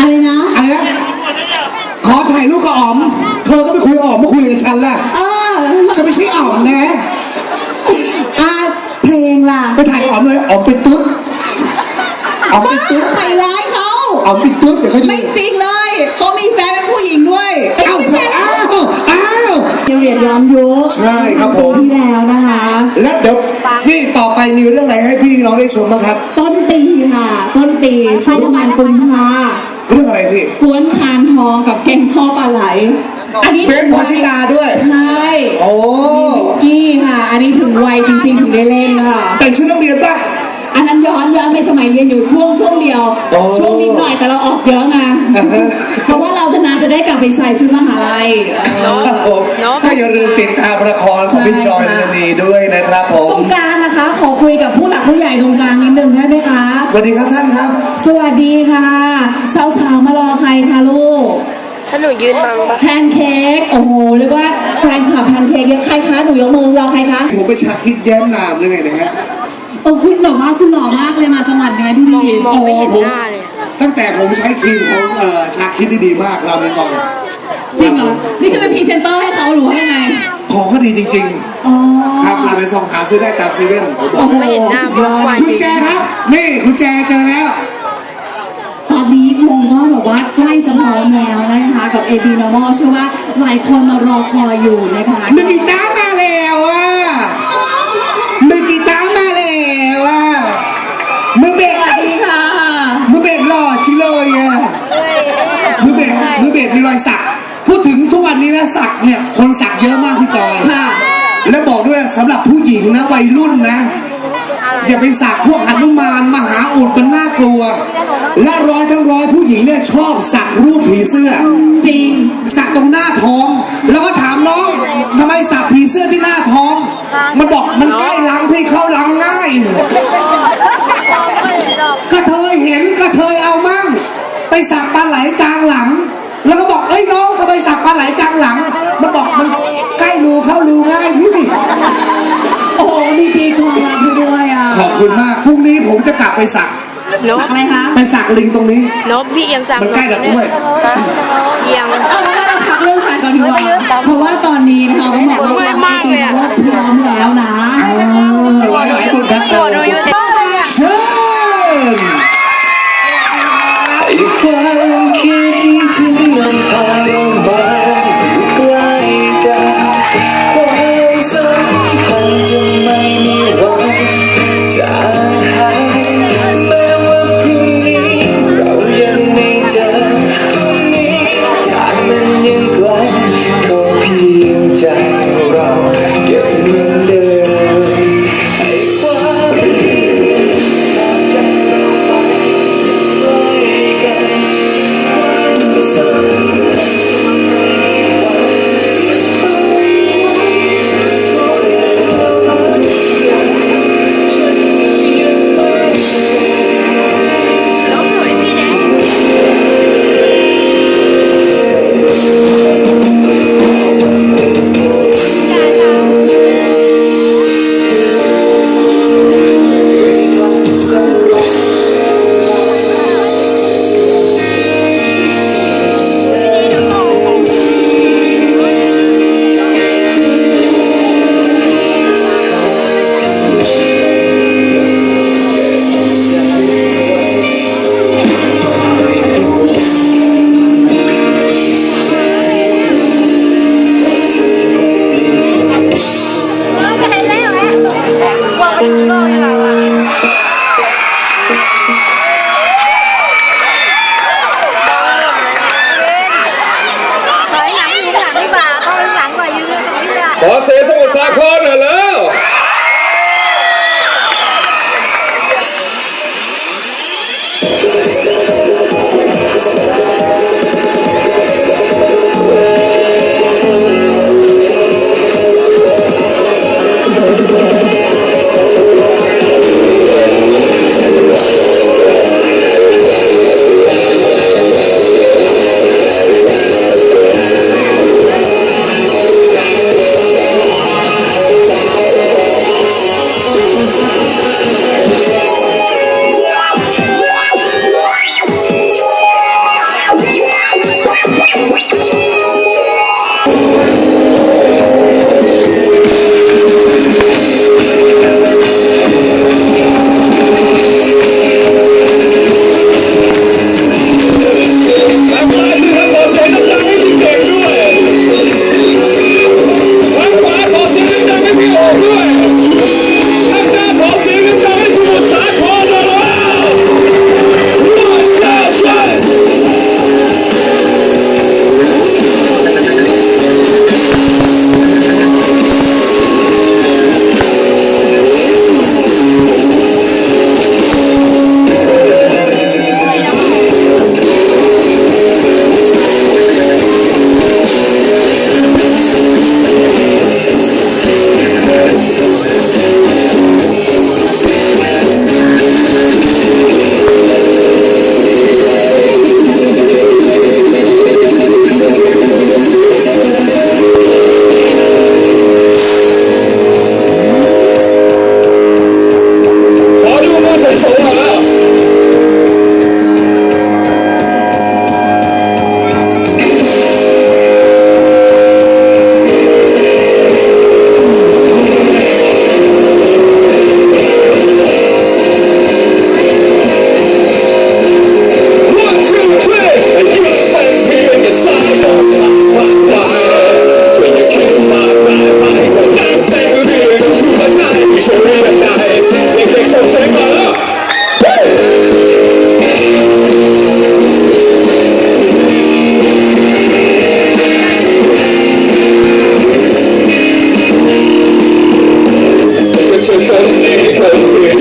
อะไรนะ อะไรนะขอถ่ายรูปกับอ๋อม เธอก็ไปคุยกับอ๋อมมาคุยกับฉันล่ะเออฉันไม่ใช่อ๋อมนะอะเพลงล่ะไปถ่ายกับอ๋อมเลยอ๋อมเป็นตุ๊ดอ๋อมบ้าเป็นตุ๊ดใส่ร้ายเขาอ๋อมเป็นตุ๊ดเดี๋ยวเขาดูไม่จริงเลยเขามีแฟนเป็นผู้หญิงด้วยเอ้าไม่ใช่อ้าวอ้าวเรียนย้อนยุคใช่ครับผมปีที่แล้วนะคะ แล้วเดี๋ยวนี่ต่อไปมีเรื่องอะไรให้พี่น้องได้ชมบ้างครับ ต้นปีค่ะ ต้นปีช่วงประมาณกุมภา เรื่องอะไรพี่กวนคานทองกับแกงพ่อปลาไหล อันนี้เป็นพอชิตาด้วย ใช่โอ้กี้ค่ะ อันนี้ถึงวัยจริง ๆ ถึงได้เล่นค่ะแต่งชุดนักเรียนป่ะอันนั้นย้อนย้อนไปสมัยเรียนอยู่ช่วงช่วงเดียวโอ้ช่วงนิดหน่อยแต่เราออกเยอะไงอ่าฮะเพราะว่าเราจะนานจะได้กลับไปใส่ชุดมหาลัยครับผมถ้าอย่าลืมติดตามละครของพี่จอยนนีด้วยนะครับผตรมงกลางนะคะ ขอคุยกับผู้หลักผู้ใหญ่ตรงกลางนิดนึงได้ไหมคะ สวัสดีครับท่านครับ สวัสดีค่ะ สาวๆมารอใครคะลูก ถ้าหนูยืนบังปะแพนเค้กโอ้โหเรียกว่าแฟนคลับแพนเค้กเยอะใครคะหนูยกมือรอใครคะผมเป็นชาคิดแย้มนามเลยไงนะฮะโอ้คุณแบบว่าคุณหล่อมากเลยมาจังหวัดเนี้ยดูดิมองไม่เห็นผมหน้าเลยอะตั้งแต่ผมใช้ครีมของเอ่อชาคิดได้ดีมากเราในซองจริงเหรอนี่จะเป็นพรีเซนเตอร์ให้เขาหรือว่ายังไง ของเขาดีจริง อ๋อๆครับเราในซองหาซื้อได้ตามเซเว่นผมบโอ้อกโหไม่เห็นหน้าสุดยอดวันคุณแจครับ นี่คุณแจเจอแล้ว ตอนนี้วงก็แบบว่าใกล้จะพร้อมแล้วนะคะ กับ AB Normal เชื่อว่าหลายคนมารอคอยอยู่นะคะมือกีตาร์มาแล้วอะมือกีตาร์มาแล้วอะมือเบสสวัสดีค่ะ มือเบสหล่อชิเลยอะมือเบสมือเบสมีรอยสัก พูดถึงทุกวันนี้นะสักเนี่ย คนสักเยอะมากพี่จอย ค่ะ และบอกด้วยสำหรับผู้หญิงนะวัยรุ่นนะ อย่าไปสักพวกหนุมานมหาอุดมันน่ากลัว และร้อยทั้งร้อยผู้หญิงเนี่ยชอบสักรูปผีเสื้อ จริง สักตรงหน้าท้อง แล้วก็ถามน้องทำไมสักผีเสื้อที่หน้าท้อง มันบอกมันใกล้หลังพี่เข้าหลังง่ายกระเทยเห็นกระเทยเอามั่ง ไปสักปลาไหลกลางหลัง แล้วก็บอกเอ้ยน้องทำไมสักปลาไหลกลางหลัง ขอบคุณมากพรุ่งนี้ผมจะกลับไปสักนกอะไรคะไปสักลิงตรงนี้นกพี่เอียงจังมันใกล้กับกล้วยฮะเอียงเอาเป็นว่าเราพักเรื่องแฟนก่อนดีกว่าเพราะว่าตอนนี้นะคะต้องบอกว่าเมื่อยมากเลยอะว่าพร้อมแล้วนะเออหลายหลายคนนะตัวดูอ